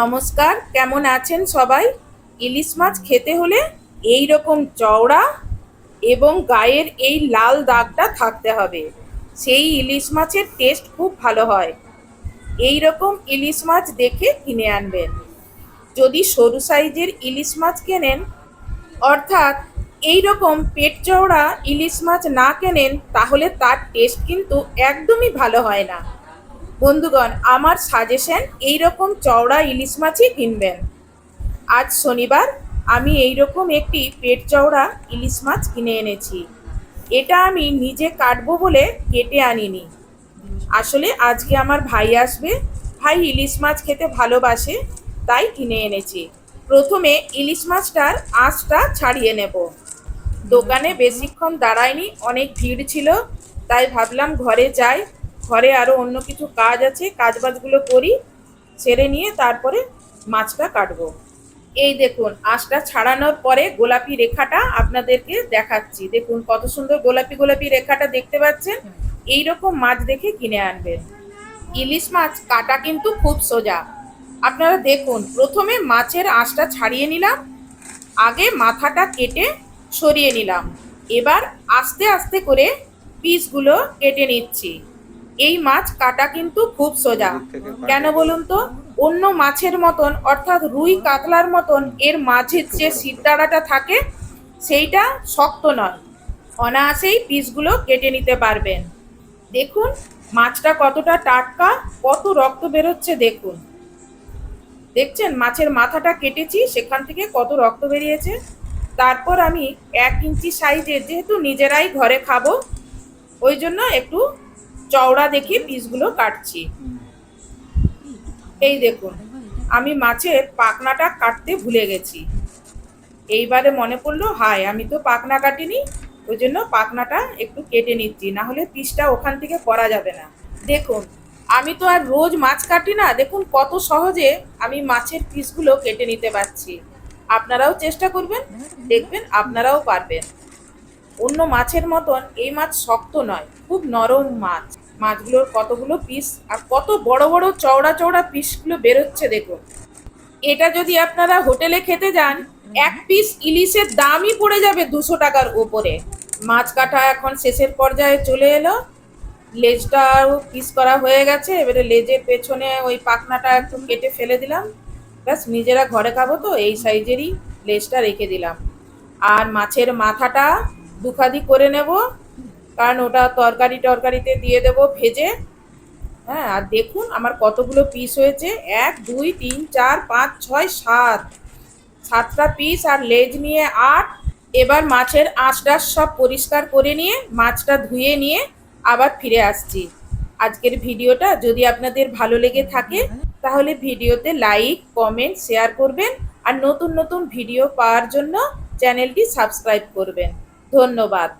নমস্কার, কেমন আছেন সবাই? ইলিশ মাছ খেতে হলে এই রকম চওড়া এবং গায়ের এই লাল দাগটা থাকতে হবে। সেই ইলিশ মাছের টেস্ট খুব ভালো হয়। এই রকম ইলিশ মাছ দেখে কিনে আনবেন। যদি সরু সাইজের ইলিশ মাছ কেনেন, অর্থাৎ এই রকম পেট চওড়া ইলিশ মাছ না কেনেন, তাহলে তার টেস্ট কিন্তু একদমই ভালো হয় না। বন্ধুগণ, আমার সাজেশন এই রকম চওড়া ইলিশ মাছই কিনবেন। আজ শনিবার, আমি এই রকম একটি পেট চওড়া ইলিশ মাছ কিনে এনেছি। এটা আমি নিজে কাটবো বলে কেটে আনিনি। আসলে আজকে আমার ভাই আসবে। ভাই ইলিশ মাছ খেতে ভালোবাসে, তাই কিনে এনেছি। প্রথমে ইলিশ মাছটার আঁচটা ছাড়িয়ে নেব। দোকানে বেশিক্ষণ দাঁড়ায়নি, অনেক ভিড় ছিল, তাই ভাবলাম ঘরে যাই। ঘরে আরও অন্য কিছু কাজ আছে কাজ বাজগুলো করি, সেরে নিয়ে তারপরে মাছটা কাটবো। এই দেখুন, আঁশটা ছাড়ানোর পরে গোলাপি রেখাটা আপনাদেরকে দেখাচ্ছি। দেখুন, কত সুন্দর গোলাপি গোলাপি রেখাটা দেখতে পাচ্ছেন? এই রকম মাছ দেখে কিনে আনবেন। ইলিশ মাছ কাটা কিন্তু খুব সোজা। আপনারা দেখুন, প্রথমে মাছের আঁশটা ছাড়িয়ে নিলাম, আগে মাথাটা কেটে সরিয়ে নিলাম। এবার আস্তে আস্তে করে পিসগুলো কেটে নিচ্ছি। এই মাছ কাটা কিন্তু খুব সোজা। কেন বলুন তো? অন্য মাছের মতন অর্থাৎ রুই কাতলার মতন এর মাঝের যে সিদ্ধারাটা থাকে সেইটা শক্ত নয়। অনায়াসেই পিসগুলো কেটে নিতে পারবেন। দেখুন মাছটা কতটা টাটকা কত রক্ত বেরোচ্ছে দেখুন। দেখছেন মাছের মাথাটা কেটেছি সেখান থেকে কত রক্ত বেরিয়েছে। তারপর আমি এক ইঞ্চি সাইজের যেহেতু নিজেরাই ঘরে খাব ওই জন্য একটু চওড়া দেখে পিসগুলো কাটছি। এই দেখুন, আমি মাছের পাখনাটা কাটতে ভুলে গেছি। এইবারে মনে পড়ল, হায়, আমি তো পাখনা কাটিনি ওই জন্য পাখনাটা একটু কেটে নিচ্ছি না হলে পিসটা ওখান থেকে করা যাবে না। দেখুন, আমি তো আর রোজ মাছ কাটি না, দেখুন কত সহজে আমি মাছের পিসগুলো কেটে নিতে পারছি। আপনারাও চেষ্টা করবেন, দেখবেন আপনারাও পারবেন। অন্য মাছের মতন এই মাছ শক্ত নয়, খুব নরম মাছ। মাছগুলোর কতগুলো পিস আর কত বড় বড় চওড়া চওড়া পিসগুলো বেরোচ্ছে দেখুন। এটা যদি আপনারা হোটেলে খেতে যান এক পিস ইলিশের দামই পড়ে যাবে দুশো টাকার ওপরে মাছ কাটা এখন শেষের পর্যায়ে চলে এলো। লেজটাও পিস করা হয়ে গেছে এবারে লেজের পেছনে ওই পাখনাটা একটু কেটে ফেলে দিলাম। ব্যাস নিজেরা ঘরে খাব তো এই সাইজেরই লেজটা রেখে দিলাম। আর মাছের মাথাটা দুখাদি করে নেব। কারণ ওটা তরকারি টরকারিতে দিয়ে দেবো ভেজে। হ্যাঁ আর দেখুন আমার কতগুলো পিস হয়েছে। এক, দুই, তিন, চার, পাঁচ, ছয়, সাত। সাতটা পিস আর লেজ নিয়ে আট। এবার মাছের আঁশটা সব পরিষ্কার করে নিয়ে, মাছটা ধুয়ে নিয়ে আবার ফিরে আসছি। আজকের ভিডিওটা যদি আপনাদের ভালো লেগে থাকে, তাহলে ভিডিওতে লাইক কমেন্ট শেয়ার করবেন আর নতুন নতুন ভিডিও পাওয়ার জন্য চ্যানেলটি সাবস্ক্রাইব করবেন। ধন্যবাদ।